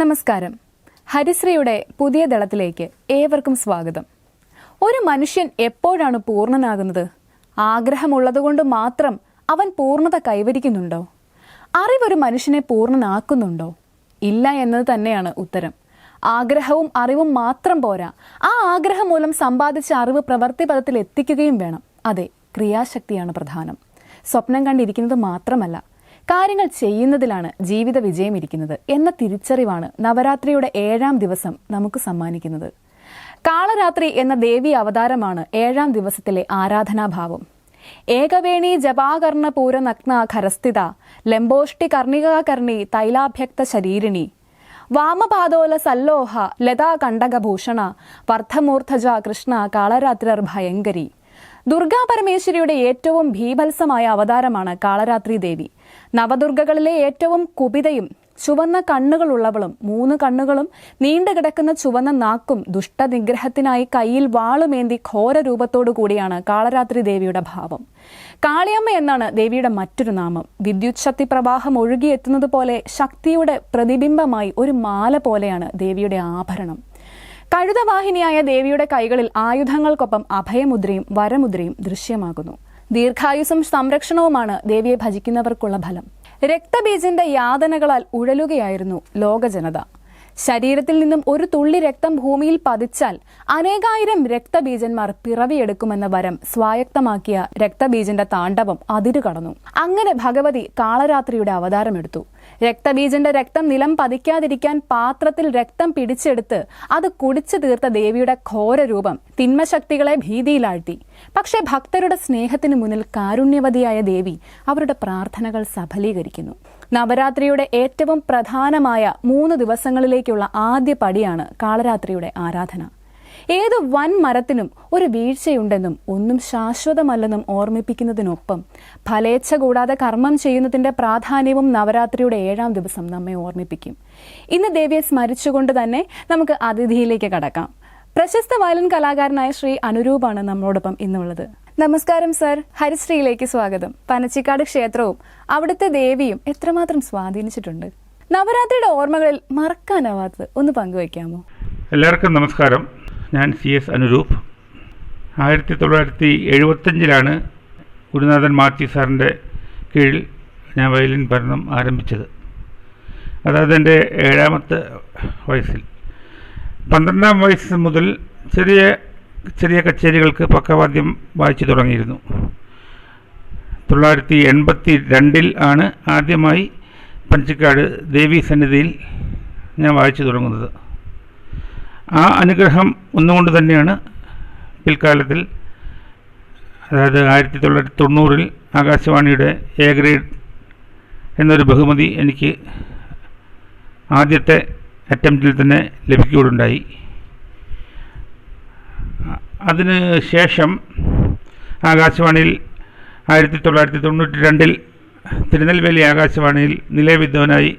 നമസ്കാരം. ഹരിശ്രീയുടെ പുതിയ ദളത്തിലേക്ക് ഏവർക്കും സ്വാഗതം. ഒരു മനുഷ്യൻ എപ്പോഴാണ് പൂർണനാകുന്നത്? ആഗ്രഹമുള്ളതുകൊണ്ട് മാത്രം അവൻ പൂർണത കൈവരിക്കുന്നുണ്ടോ? അറിവൊരു മനുഷ്യനെ പൂർണനാക്കുന്നുണ്ടോ? ഇല്ല എന്നത് തന്നെയാണ് ഉത്തരം. ആഗ്രഹവും അറിവും മാത്രം പോരാ. ആ ആഗ്രഹം മൂലം സമ്പാദിച്ച അറിവ് പ്രവൃത്തിപഥത്തിൽ എത്തിക്കുകയും വേണം. അതെ ക്രിയാശക്തിയാണ് പ്രധാനം. സ്വപ്നം കണ്ടിരിക്കുന്നത് മാത്രമല്ല കാര്യങ്ങൾ ചെയ്യുന്നതിലാണ് ജീവിത വിജയം ഇരിക്കുന്നത് എന്ന തിരിച്ചറിവാണ് നവരാത്രിയുടെ ഏഴാം ദിവസം നമുക്ക് സമ്മാനിക്കുന്നത്. കാളരാത്രി എന്ന ദേവി അവതാരമാണ് ഏഴാം ദിവസത്തിലെ ആരാധനാഭാവം. ഏകവേണി ജപാകർണ പൂര നഗ്ന ഖരസ്ഥിത ലംബോഷ്ടി കർണികാകർണി തൈലാഭ്യക്ത ശരീരിണി വാമപാദോല സല്ലോഹ ലതാകണ്ടകഭൂഷണ വർദ്ധമൂർധജ കൃഷ്ണ കാളരാത്രിർ ഭയങ്കരി. ദുർഗാ പരമേശ്വരിയുടെ ഏറ്റവും ഭീഭത്സമായ അവതാരമാണ് കാളരാത്രി ദേവി. നവദുർഗകളിലെ ഏറ്റവും കുപിതയും ചുവന്ന കണ്ണുകളുള്ളവളും മൂന്ന് കണ്ണുകളും നീണ്ടുകിടക്കുന്ന ചുവന്ന നാക്കും ദുഷ്ടനിഗ്രഹത്തിനായി കയ്യിൽ വാളുമേന്തി ഘോര രൂപത്തോടു കൂടിയാണ് കാളരാത്രി ദേവിയുടെ ഭാവം. കാളിയമ്മ എന്നാണ് ദേവിയുടെ മറ്റൊരു നാമം. വിദ്യുത് ശക്തി പ്രവാഹം ഒഴുകിയെത്തുന്നത് പോലെ ശക്തിയുടെ പ്രതിബിംബമായി ഒരു മാല പോലെയാണ് ദേവിയുടെ ആഭരണം. കഴുതവാഹിനിയായ ദേവിയുടെ കൈകളിൽ ആയുധങ്ങൾക്കൊപ്പം അഭയമുദ്രയും വരമുദ്രയും ദൃശ്യമാകുന്നു. ദീർഘായുസും സംരക്ഷണവുമാണ് ദേവിയെ ഭജിക്കുന്നവർക്കുള്ള ഫലം. രക്തബീജന്റെ യാതനകളാൽ ഉഴലുകയായിരുന്നു ലോകജനത. ശരീരത്തിൽ നിന്നും ഒരു തുള്ളി രക്തം ഭൂമിയിൽ പതിച്ചാൽ അനേകായിരം രക്തബീജന്മാർ പിറവിയെടുക്കുമെന്ന വരം സ്വായക്തമാക്കിയ രക്തബീജന്റെ താണ്ഡവം അതിരുകടന്നു. അങ്ങനെ ഭഗവതി കാളരാത്രിയുടെ അവതാരമെടുത്തു. രക്തബീജന്റെ രക്തം നിലം പതിക്കാതിരിക്കാൻ പാത്രത്തിൽ രക്തം പിടിച്ചെടുത്ത് അത് കുടിച്ചു തീർത്ത ദേവിയുടെ ഘോരരൂപം തിന്മശക്തികളെ ഭീതിയിലാഴ്ത്തി. പക്ഷേ ഭക്തരുടെ സ്നേഹത്തിന് മുന്നിൽ കാരുണ്യവതിയായ ദേവി അവരുടെ പ്രാർത്ഥനകൾ സഫലീകരിക്കുന്നു. നവരാത്രിയുടെ ഏറ്റവും പ്രധാനമായ മൂന്ന് ദിവസങ്ങളിലേക്കുള്ള ആദ്യ പടിയാണ് കാളരാത്രിയുടെ ആരാധന. ഏത് വൻ മരത്തിനും ഒരു വീഴ്ചയുണ്ടെന്നും ഒന്നും ശാശ്വതമല്ലെന്നും ഓർമ്മിപ്പിക്കുന്നതിനൊപ്പം ഫലേച്ഛ കൂടാതെ കർമ്മം ചെയ്യുന്നതിന്റെ പ്രാധാന്യവും നവരാത്രിയുടെ ഏഴാം ദിവസം നമ്മെ ഓർമ്മിപ്പിക്കും. ഇന്ന് ദേവിയെ സ്മരിച്ചുകൊണ്ട് തന്നെ നമുക്ക് അതിഥിയിലേക്ക് കടക്കാം. പ്രശസ്ത വയലിൻ കലാകാരനായ ശ്രീ അനുരൂപാണ് നമ്മളോടൊപ്പം ഇന്നുള്ളത്. നമസ്കാരം സർ. ഹരിശ്രീയിലേക്ക് സ്വാഗതം. പനച്ചിക്കാട് ക്ഷേത്രവും അവിടുത്തെ ദേവിയും എത്രമാത്രം സ്വാധീനിച്ചിട്ടുണ്ട്? നവരാത്രിയുടെ ഓർമ്മകളിൽ മറക്കാനാവാത്തത് ഒന്ന് പങ്കുവയ്ക്കാമോ? എല്ലാവർക്കും നമസ്കാരം. ഞാൻ സി എസ് അനുരൂപ്. ആയിരത്തി തൊള്ളായിരത്തി എഴുപത്തഞ്ചിലാണ് ഗുരുനാഥൻ മാത്യു സാറിന്റെ കീഴിൽ ഞാൻ വയലിൻ പഠനം ആരംഭിച്ചത്. അതായത് എന്റെ ഏഴാമത്തെ വയസ്സിൽ. പന്ത്രണ്ടാം വയസ്സ് മുതൽ ചെറിയ ചെറിയ കച്ചേരികൾക്ക് പക്കവാദ്യം വായിച്ചു തുടങ്ങിയിരുന്നു. തൊള്ളായിരത്തി എൺപത്തി രണ്ടിൽ ആണ് ആദ്യമായി പഞ്ചക്കാട് ദേവി സന്നിധിയിൽ ഞാൻ വായിച്ചു തുടങ്ങുന്നത്. ആ അനുഗ്രഹം ഒന്നുകൊണ്ട് തന്നെയാണ് പിൽക്കാലത്തിൽ അതായത് ആയിരത്തി തൊള്ളായിരത്തി തൊണ്ണൂറിൽ ആകാശവാണിയുടെ എ ഗ്രേഡ് എന്നൊരു ബഹുമതി എനിക്ക് ആദ്യത്തെ അറ്റംപ്റ്റിൽ തന്നെ ലഭിക്കുകയുണ്ടായി. അതിന് ശേഷം ആകാശവാണിയിൽ ആയിരത്തി തൊള്ളായിരത്തി തൊണ്ണൂറ്റി രണ്ടിൽ തിരുനെൽവേലി ആകാശവാണിയിൽ നിലവിദ്വാനായി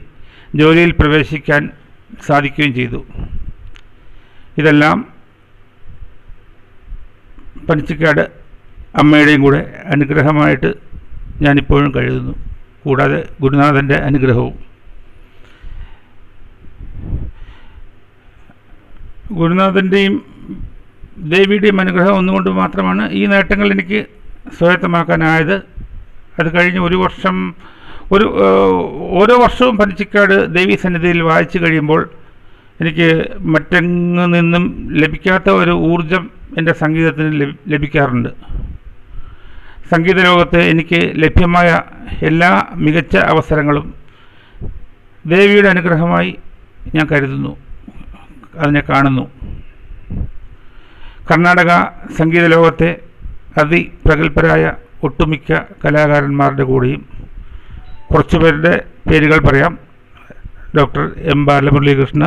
ജോലിയിൽ പ്രവേശിക്കാൻ സാധിക്കുകയും ചെയ്തു. ഇതെല്ലാം പനിച്ചിക്കാട് അമ്മയുടെയും കൂടെ അനുഗ്രഹമായിട്ട് ഞാനിപ്പോഴും കരുതുന്നു. കൂടാതെ ഗുരുനാഥന്റെ അനുഗ്രഹവും. ഗുരുനാഥന്റെയും ദേവിയുടെയും അനുഗ്രഹം ഒന്നുകൊണ്ട് മാത്രമാണ് ഈ നേട്ടങ്ങൾ എനിക്ക് സ്വായത്തമാക്കാനായത്. അത് കഴിഞ്ഞ് ഒരു വർഷം ഒരു ഓരോ വർഷവും പനച്ചിക്കാട് ദേവീ സന്നിധിയിൽ വായിച്ചു കഴിയുമ്പോൾ എനിക്ക് മറ്റെങ്ങു നിന്നും ലഭിക്കാത്ത ഒരു ഊർജം എന്റെ സംഗീതത്തിന് ലഭിക്കാറുണ്ട്. സംഗീത ലോകത്ത് എനിക്ക് ലഭ്യമായ എല്ലാ മികച്ച അവസരങ്ങളും ദേവിയുടെ അനുഗ്രഹമായി ഞാൻ കരുതുന്നു അതിനെ കാണുന്നു. കർണാടക സംഗീത ലോകത്തെ അതിപ്രഗത്ഭരായ ഒട്ടുമിക്ക കലാകാരന്മാരുടെ കൂടെയും കുറച്ചുപേരുടെ പേരുകൾ പറയാം. Doctor M Balamuralikrishna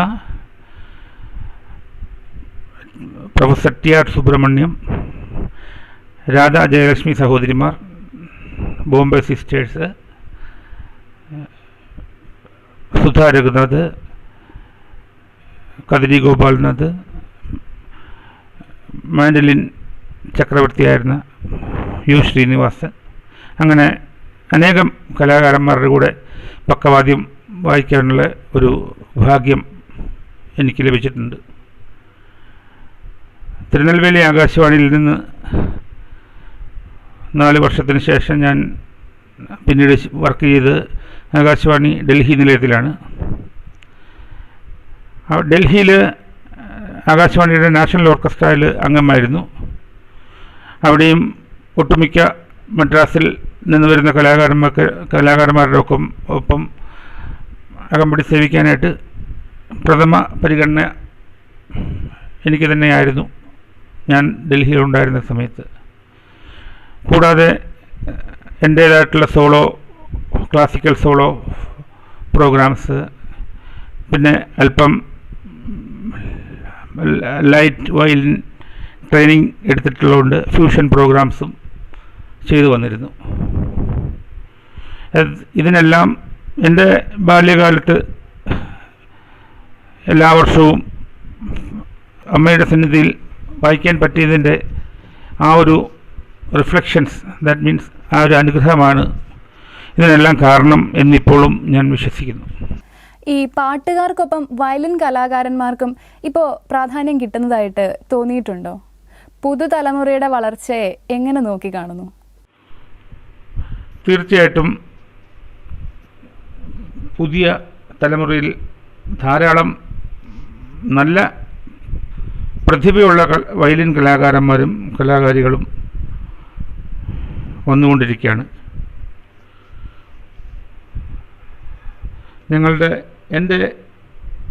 professor T R Subramaniam Radha Jayalakshmi സഹോദരിമാർ ബോംബെ സിസ്റ്റേഴ്സ് സുധാ രഘുനാഥ് കദരി ഗോപാൽനാഥ് മാൻഡലിൻ ചക്രവർത്തിയായിരുന്ന യു ശ്രീനിവാസൻ. അങ്ങനെ അനേകം കലാകാരന്മാരുടെ കൂടെ പക്കവാദ്യം വായിക്കാനുള്ള ഒരു ഭാഗ്യം എനിക്ക് ലഭിച്ചിട്ടുണ്ട്. തിരുനെൽവേലി ആകാശവാണിയിൽ നിന്ന് നാല് വർഷത്തിന് ശേഷം ഞാൻ പിന്നീട് വർക്ക് ചെയ്ത് ആകാശവാണി ഡൽഹി നിലയത്തിലാണ്. ഡൽഹിയിൽ ആകാശവാണിയുടെ നാഷണൽ ഓർക്കസ്ട്രയിൽ അംഗമായിരുന്നു. അവിടെയും ഒട്ടുമിക്ക മദ്രാസിൽ നിന്ന് വരുന്ന കലാകാരന്മാർക്ക് കലാകാരന്മാരുടെ ഒപ്പം ഒപ്പം അകമ്പടി സേവിക്കാനായിട്ട് പ്രഥമ പരിഗണന എനിക്ക് തന്നെയായിരുന്നു. ഞാൻ ഡൽഹിയിലുണ്ടായിരുന്ന സമയത്ത്. കൂടാതെ എന്റേതായിട്ടുള്ള സോളോ ക്ലാസിക്കൽ സോളോ പ്രോഗ്രാംസ് പിന്നെ അല്പം ലൈറ്റ് വയലിൻ ട്രെയിനിങ് എടുത്തിട്ടുള്ളതുകൊണ്ട് ഫ്യൂഷൻ പ്രോഗ്രാംസും ചെയ്തു വന്നിരുന്നു. ഇതിനെല്ലാം എന്റെ ബാല്യകാലത്ത് എല്ലാ വർഷവും അമ്മയുടെ സന്നിധിയിൽ വായിക്കാൻ പറ്റിയതിന്റെ ആ ഒരു റിഫ്ലക്ഷൻസ് ദാറ്റ് മീൻസ് ആ ഒരു അനുഗ്രഹമാണ് ഇതിനെല്ലാം കാരണം എന്നിപ്പോഴും ഞാൻ വിശ്വസിക്കുന്നു. ഈ പാട്ടുകാർക്കൊപ്പം വയലിൻ കലാകാരന്മാർക്കും ഇപ്പോൾ പ്രാധാന്യം കിട്ടുന്നതായിട്ട് തോന്നിയിട്ടുണ്ടോ? പുതുതലമുറയുടെ വളർച്ചയെ എങ്ങനെ നോക്കി കാണുന്നു? തീർച്ചയായിട്ടും പുതിയ തലമുറയിൽ ധാരാളം നല്ല പ്രതിഭയുള്ള വയലിൻ കലാകാരന്മാരും കലാകാരികളും വന്നുകൊണ്ടിരിക്കുകയാണ്. ഞങ്ങളുടെ എന്റെ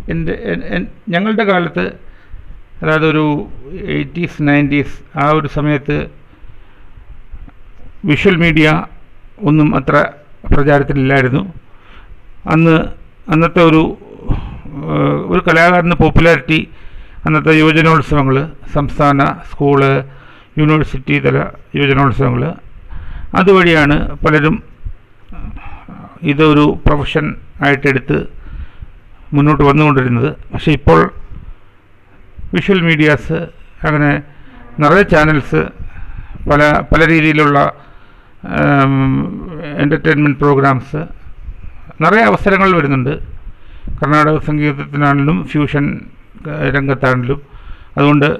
എന്റെ എൻ- എൻ- ഞങ്ങളുടെ കാലത്ത് അതായത് ഒരു എയ്റ്റീസ് നയന്റീസ് ആ ഒരു സമയത്ത് വിഷ്വൽ മീഡിയ ഒന്നും അത്ര പ്രചാരത്തിലില്ലായിരുന്നു. അന്ന് അന്നത്തെ ഒരു ഒരു കലാകാരന് പോപ്പുലാരിറ്റി അന്നത്തെ യുവജനോത്സവങ്ങൾ സംസ്ഥാന സ്കൂൾ യൂണിവേഴ്സിറ്റി തല യുവജനോത്സവങ്ങൾ അതുവഴിയാണ് പലരും ഇതൊരു പ്രൊഫഷൻ ആയിട്ടെടുത്ത് മുന്നോട്ട് വന്നുകൊണ്ടിരുന്നത്. പക്ഷേ ഇപ്പോൾ വിഷ്വൽ മീഡിയാസ് അങ്ങനെ നിറയെ ചാനൽസ് പല പല രീതിയിലുള്ള എന്റർടൈൻമെന്റ് പ്രോഗ്രാംസ് നിറയെ അവസരങ്ങൾ വരുന്നുണ്ട്. കർണാടക സംഗീതത്തിനാണെങ്കിലും ഫ്യൂഷൻ രംഗത്താണെങ്കിലും അതുകൊണ്ട്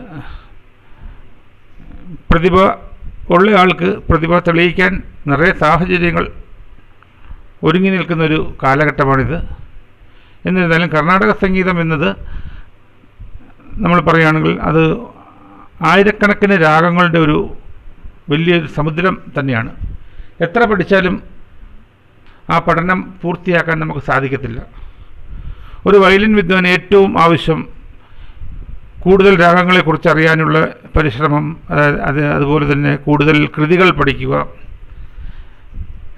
പ്രതിഭ ഉള്ള ആൾക്ക് പ്രതിഭ തെളിയിക്കാൻ നിറയെ സാഹചര്യങ്ങൾ ഒരുങ്ങി നിൽക്കുന്നൊരു കാലഘട്ടമാണിത്. എന്നിരുന്നാലും കർണാടക സംഗീതം എന്നത് നമ്മൾ പറയുകയാണെങ്കിൽ അത് ആയിരക്കണക്കിന് രാഗങ്ങളുടെ ഒരു വലിയൊരു സമുദ്രം തന്നെയാണ്. എത്ര പഠിച്ചാലും ആ പഠനം പൂർത്തിയാക്കാൻ നമുക്ക് സാധിക്കത്തില്ല. ഒരു വയലിൻ വിദ്വാൻ ഏറ്റവും ആവശ്യം കൂടുതൽ രാഗങ്ങളെക്കുറിച്ച് അറിയാനുള്ള പരിശ്രമം അത് അതുപോലെ തന്നെ കൂടുതൽ കൃതികൾ പഠിക്കുക.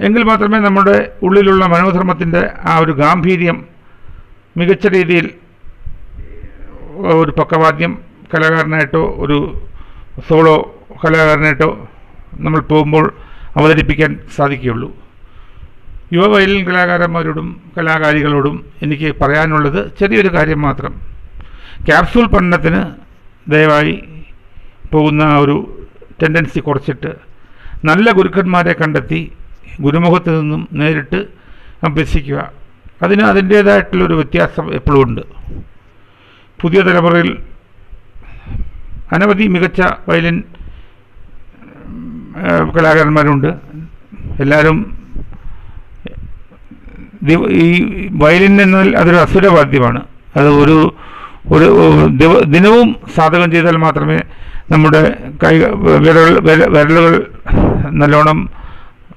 എങ്കിൽ മാത്രമേ നമ്മുടെ ഉള്ളിലുള്ള മനോധർമ്മത്തിന്റെ ആ ഒരു ഗാംഭീര്യം മികച്ച രീതിയിൽ ഒരു പക്കവാദ്യം കലാകാരനായിട്ടോ ഒരു സോളോ കലാകാരനായിട്ടോ നമ്മൾ പോകുമ്പോൾ അവതരിപ്പിക്കാൻ സാധിക്കുകയുള്ളൂ. യുവ വയലിൻ കലാകാരന്മാരോടും കലാകാരികളോടും എനിക്ക് പറയാനുള്ളത് ചെറിയൊരു കാര്യം മാത്രം. ക്യാപ്സൂൾ പഠനത്തിന് ദയവായി പോകുന്ന ഒരു ടെൻഡൻസി കുറച്ചിട്ട് നല്ല ഗുരുക്കന്മാരെ കണ്ടെത്തി ഗുരുമുഖത്ത് നിന്നും നേരിട്ട് അഭ്യസിക്കുക. അതിന് അതിന്റേതായിട്ടുള്ളൊരു വ്യത്യാസം എപ്പോഴും ഉണ്ട്. പുതിയ തലമുറയിൽ അനവധി മികച്ച വയലിൻ കലാകാരന്മാരുണ്ട്. എല്ലാവരും ഈ വയലിൻ എന്നാൽ അതൊരു അസുരവാദ്യമാണ്. അത് ഒരു ഒരു ദിനവും സാധകം ചെയ്താൽ മാത്രമേ നമ്മുടെ കൈ വിരൽ വിരലുകൾ നല്ലോണം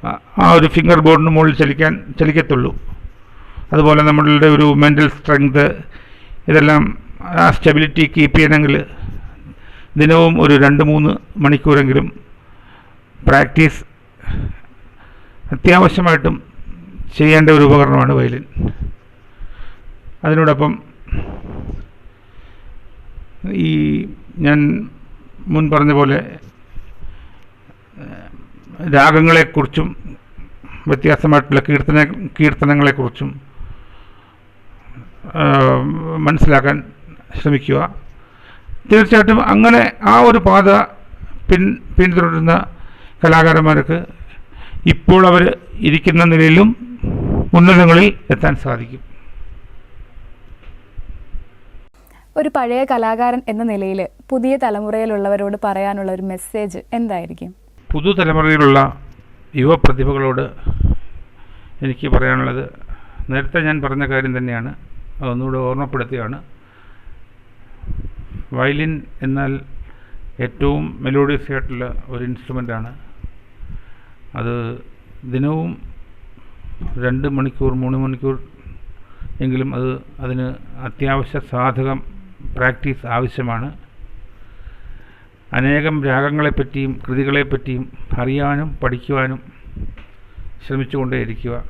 ആ- ആ ഒരു ഫിംഗർ ബോർഡിന് മുകളിൽ ചലിക്കാൻ ചലിക്കത്തുള്ളൂ. അതുപോലെ നമ്മളുടെ ഒരു മെന്റൽ സ്ട്രെങ്ത് ഇതെല്ലാം ആ സ്റ്റെബിലിറ്റി കീപ്പ് ചെയ്യണമെങ്കിൽ ദിനവും ഒരു രണ്ട് മൂന്ന് മണിക്കൂറെങ്കിലും പ്രാക്ടീസ് അത്യാവശ്യമായിട്ടും ചെയ്യേണ്ട ഒരു ഉപകരണമാണ് വയലിൻ. അതിനോടൊപ്പം ഈ ഞാൻ മുൻ പറഞ്ഞ പോലെ രാഗങ്ങളെക്കുറിച്ചും വ്യത്യാസമായിട്ടുള്ള കീർത്തന കീർത്തനങ്ങളെക്കുറിച്ചും മനസ്സിലാക്കാൻ ശ്രമിക്കുക. തീർച്ചയായിട്ടും അങ്ങനെ ആ ഒരു പാത പിൻ പിന്തുടരുന്ന കലാകാരന്മാർക്ക് ഇപ്പോൾ അവർ ഇരിക്കുന്ന നിലയിലും ഉന്നതങ്ങളിൽ എത്താൻ സാധിക്കും. ഒരു പഴയ കലാകാരൻ എന്ന നിലയിൽ പുതിയ തലമുറയിലുള്ളവരോട് പറയാനുള്ള ഒരു മെസ്സേജ് എന്തായിരിക്കും? പുതുതലമുറയിലുള്ള യുവപ്രതിഭകളോട് എനിക്ക് പറയാനുള്ളത് നേരത്തെ ഞാൻ പറഞ്ഞ കാര്യം തന്നെയാണ്. അതൊന്നുകൂടെ ഓർമ്മപ്പെടുത്തുകയാണ്. വയലിൻ എന്നാൽ ഏറ്റവും മെലോഡിയസ് ആയിട്ടുള്ള ഒരു ഇൻസ്ട്രുമെന്റാണ് അത് ദിനവും രണ്ട് മണിക്കൂർ മൂന്ന് മണിക്കൂർ എങ്കിലും അത് അതിന് അത്യാവശ്യ സാധകം പ്രാക്ടീസ് ആവശ്യമാണ്. അനേകം രാഗങ്ങളെപ്പറ്റിയും കൃതികളെപ്പറ്റിയും അറിയാനും പഠിക്കുവാനും ശ്രമിച്ചുകൊണ്ടേയിരിക്കുക.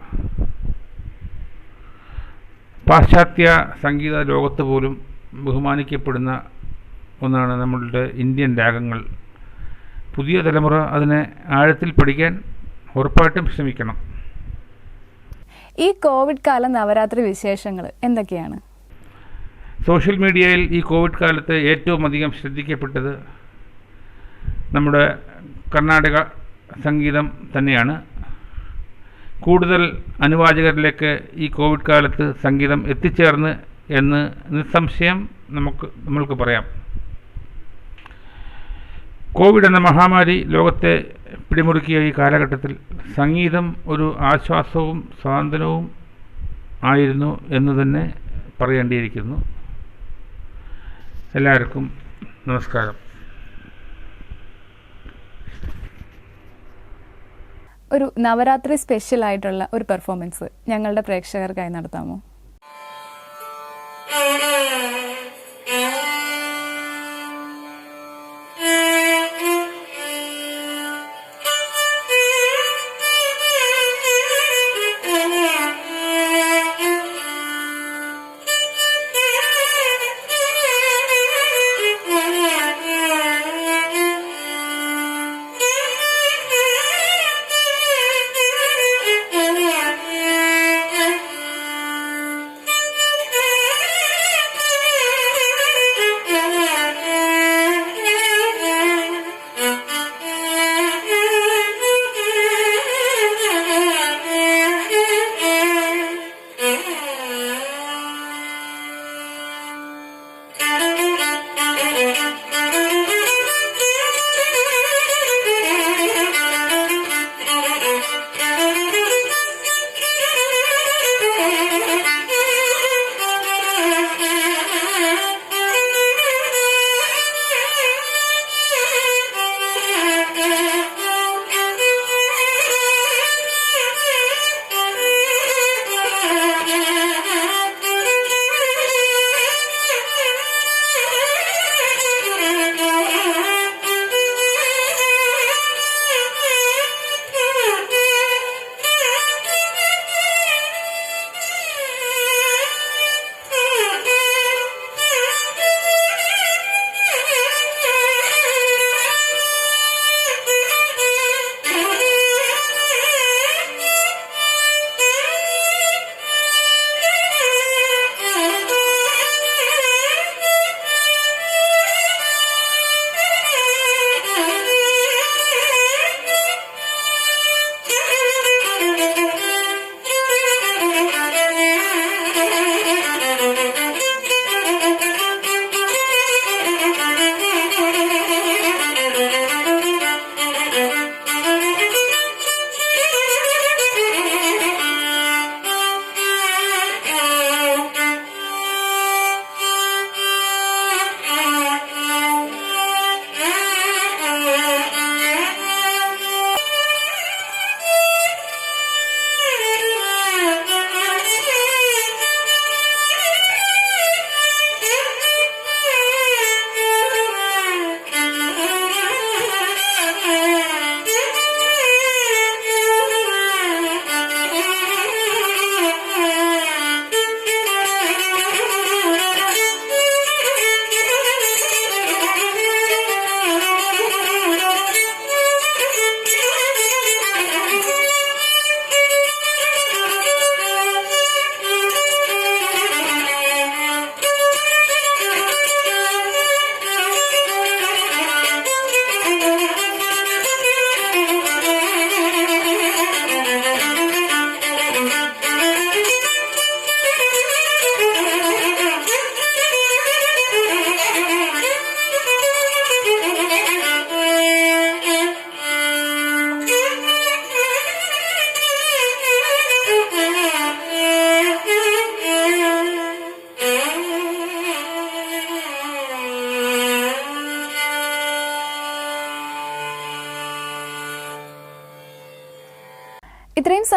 പാശ്ചാത്യ സംഗീത ലോകത്ത് പോലും ബഹുമാനിക്കപ്പെടുന്ന ഒന്നാണ് നമ്മളുടെ ഇന്ത്യൻ രാഗങ്ങൾ. പുതിയ തലമുറ അതിനെ ആഴത്തിൽ പഠിക്കാൻ ഉറപ്പായിട്ടും ശ്രമിക്കണം. ഈ കോവിഡ് കാല നവരാത്രി വിശേഷങ്ങൾ എന്തൊക്കെയാണ്? സോഷ്യൽ മീഡിയയിൽ ഈ കോവിഡ് കാലത്ത് ഏറ്റവും അധികം ശ്രദ്ധിക്കപ്പെട്ടത് നമ്മുടെ കർണാടക സംഗീതം തന്നെയാണ്. കൂടുതൽ അനുവാചകരിലേക്ക് ഈ കോവിഡ് കാലത്ത് സംഗീതം എത്തിച്ചേർന്ന് എന്ന് നിസ്സംശയം നമുക്ക് നമ്മൾക്ക് പറയാം. കോവിഡ് എന്ന മഹാമാരി ലോകത്തെ പിടിമുറുക്കിയ ഈ കാലഘട്ടത്തിൽ സംഗീതം ഒരു ആശ്വാസവും സ്വാതന്ത്ര്യവും ആയിരുന്നു എന്ന് തന്നെ പറയേണ്ടിയിരിക്കുന്നു. എല്ലാവർക്കും നമസ്കാരം. ഒരു നവരാത്രി സ്പെഷ്യൽ ആയിട്ടുള്ള ഒരു പെർഫോമൻസ് ഞങ്ങളുടെ പ്രേക്ഷകർക്കായി നടത്താമോ?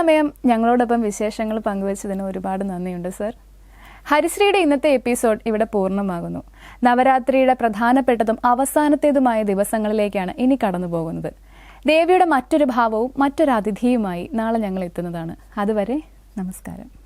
സമയം ഞങ്ങളോടൊപ്പം വിശേഷങ്ങൾ പങ്കുവച്ചതിന് ഒരുപാട് നന്ദിയുണ്ട് സർ. ഹരിശ്രീയുടെ ഇന്നത്തെ എപ്പിസോഡ് ഇവിടെ പൂർണമാകുന്നു. നവരാത്രിയുടെ പ്രധാനപ്പെട്ടതും അവസാനത്തേതുമായ ദിവസങ്ങളിലേക്കാണ് ഇനി കടന്നു പോകുന്നത് ദേവിയുടെ മറ്റൊരു ഭാവവും മറ്റൊരു അതിഥിയുമായി നാളെ ഞങ്ങൾ എത്തുന്നതാണ്. അതുവരെ നമസ്കാരം.